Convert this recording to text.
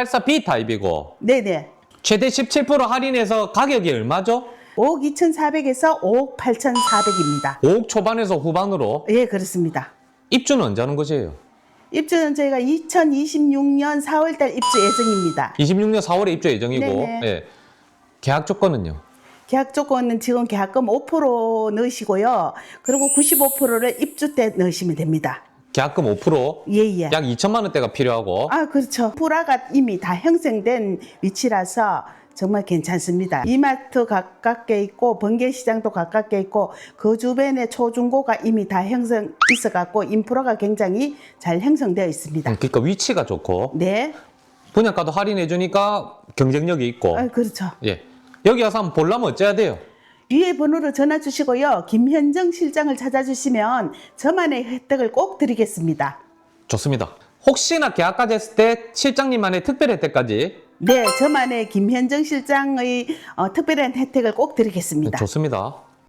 84B 타입이고 네네. 최대 17% 할인해서 가격이 얼마죠? 5억 2,400에서 5억 8,400입니다. 5억 초반에서 후반으로 예, 그렇습니다. 입주는 언제 하는 것이에요? 입주는 저희가 2026년 4월달 입주 예정입니다. 26년 4월에 입주 예정이고 네네. 예. 계약 조건은요? 계약 조건은 지금 계약금 5% 넣으시고요. 그리고 95%를 입주 때 넣으시면 됩니다. 계약금 5%, 예, 예. 약 2천만 원대가 필요하고 아, 그렇죠. 프라가 이미 다 형성된 위치라서 정말 괜찮습니다. 이마트 가깝게 있고 번개시장도 가깝게 있고 그 주변에 초중고가 이미 다 형성 있어 갖고 인프라가 굉장히 잘 형성되어 있습니다. 음, 그러니까 위치가 좋고 네, 분양가도 할인해 주니까 경쟁력이 있고 아, 그렇죠. 예. 여기 와서 한번 보려면 어째야 돼요? 위에 번호로 전화 주시고요. 김현정 실장을 찾아주시면 저만의 혜택을 꼭 드리겠습니다. 좋습니다. 혹시나 계약까지 했을 때 실장님만의 특별 혜택까지 네, 저만의 김현정 실장의 어, 특별한 혜택을 꼭 드리겠습니다. 좋습니다.